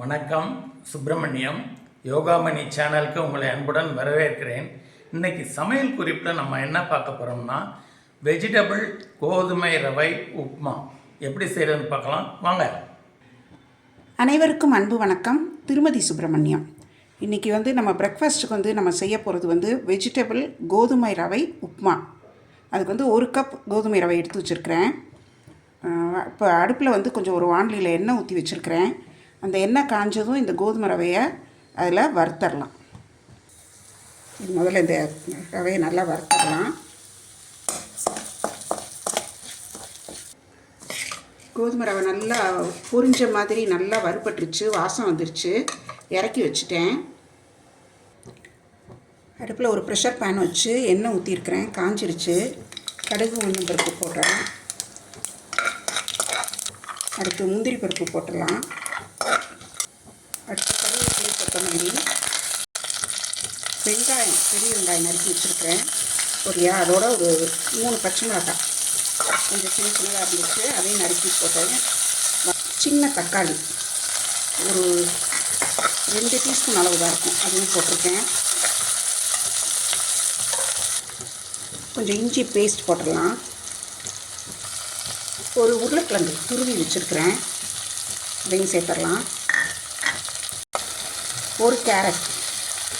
வணக்கம் சுப்பிரமணியம். யோகாமணி சேனலுக்கு உங்களை அன்புடன் வரவேற்கிறேன். இன்னைக்கு சமையல் குறிப்பில் நம்ம என்ன பார்க்க போகிறோம்னா வெஜிடபிள் கோதுமை ரவை உப்மா. எப்படி செய்கிறதுன்னு பார்க்கலாம். வாங்க. அனைவருக்கும் அன்பு வணக்கம். திருமதி சுப்பிரமணியம். இன்றைக்கி வந்து நம்ம பிரேக்ஃபாஸ்ட்டுக்கு வந்து நம்ம செய்ய போகிறது வந்து வெஜிடபிள் கோதுமை ரவை உப்மா. அதுக்கு வந்து ஒரு கப் கோதுமை ரவை எடுத்து வச்சுருக்கிறேன். இப்போ அடுப்பில் வந்து கொஞ்சம் ஒரு வாண்டிலியில் எண்ணெய் ஊற்றி வச்சுருக்கிறேன். அந்த எண்ணெய் காஞ்சதும் இந்த கோதுமை ரவையை அதில் வறுத்தரலாம். முதல்ல இந்த ரவையை நல்லா வறுத்தரலாம். கோதுமை ரவை நல்லா பொரிஞ்ச மாதிரி நல்லா வறுபட்டுருச்சு வாசம் வந்துருச்சு. இறக்கி வச்சுட்டேன். அடுப்பில் ஒரு ப்ரெஷர் பேன் வச்சு எண்ணெய் ஊற்றிருக்கிறேன் காஞ்சிருச்சு. கடுகு உளுந்தம் பருப்பு போடுறேன் அடுத்து முந்திரி பருப்பு போட்டுடலாம். அடுத்து கருவேப்பிலை கொத்தமல்லி. வெங்காயம் பெரிய வெங்காயம் நறுக்கி வச்சுருக்கிறேன். சரியா அதோட ஒரு மூணு பச்சை மிளகாய் கொஞ்சம் சின்ன சின்னதாக இருந்துச்சு அதையும் நறுக்கி போட்டேன். சின்ன தக்காளி. ஒரு ரெண்டு டீஸ்பூன் அளவு தான் இருக்கும். அதையும் போட்டிருக்கேன். கொஞ்சம் இஞ்சி பேஸ்ட் போட்டுடலாம். ஒரு உருளைக்கிழங்கு துருவி வச்சுருக்கிறேன். அதையும் சேர்த்துடலாம். ஒரு கேரட்.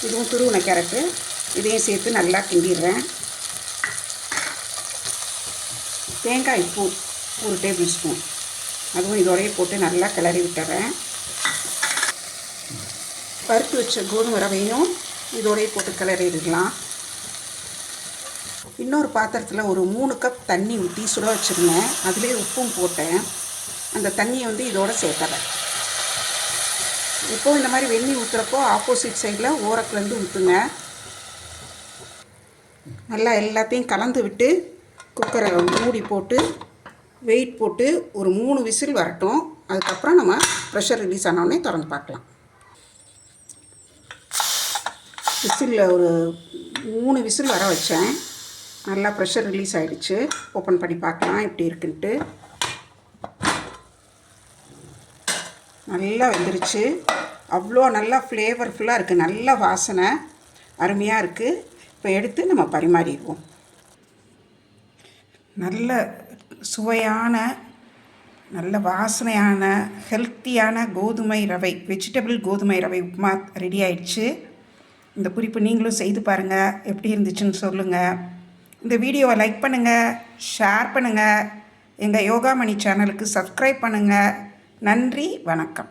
இதுவும் துருவின கேரட்டு. இதையும் சேர்த்து நல்லா கிண்டிடுறேன். தேங்காய் பூ ஒரு டேபிள் ஸ்பூன். அதுவும் இதோடய போட்டு நல்லா கிளறி விட்டுறேன். பருத்து வச்ச கோதுமை ரவையும் இதோடய போட்டு கிளறிடலாம். இன்னொரு பாத்திரத்தில் ஒரு மூணு கப் தண்ணி ஊற்றி சுட வச்சுருந்தேன். அதிலே உப்பும் போட்டேன். அந்த தண்ணியை வந்து இதோடு சேர்த்துறேன். இப்போது இந்த மாதிரி வெந்நீர் ஊற்றுறப்போ ஆப்போசிட் சைடில் ஓரத்துலேருந்து ஊற்றுங்க நல்லா எல்லாத்தையும் கலந்து விட்டு குக்கரை மூடி போட்டு வெயிட் போட்டு ஒரு மூணு விசில் வரட்டும். அதுக்கப்புறம் நம்ம ப்ரெஷர் ரிலீஸ் ஆனோடனே திறந்து பார்க்கலாம். விசிலில் ஒரு மூணு விசில் வர வச்சேன். நல்லா ப்ரெஷர் ரிலீஸ் ஆகிடுச்சு ஓப்பன் பண்ணி பார்க்கலாம். எப்படி இருக்குன்ட்டு. நல்லா வெந்துருச்சு. அவ்வளோ நல்லா ஃப்ளேவர்ஃபுல்லாக இருக்குது நல்ல வாசனை அருமையாக இருக்குது இப்போ எடுத்து நம்ம பரிமாறிடுவோம். நல்ல சுவையான நல்ல வாசனையான ஹெல்த்தியான கோதுமை ரவை வெஜிடபிள் கோதுமை ரவை உப்புமா ரெடி ஆயிடுச்சு. இந்த குறிப்பு நீங்களும் செய்து பாருங்கள் எப்படி இருந்துச்சுன்னு சொல்லுங்கள் இந்த வீடியோவை லைக் பண்ணுங்கள் ஷேர் பண்ணுங்கள் எங்கள் யோகாமணி சேனலுக்கு சப்ஸ்கிரைப் பண்ணுங்கள் நன்றி வணக்கம்.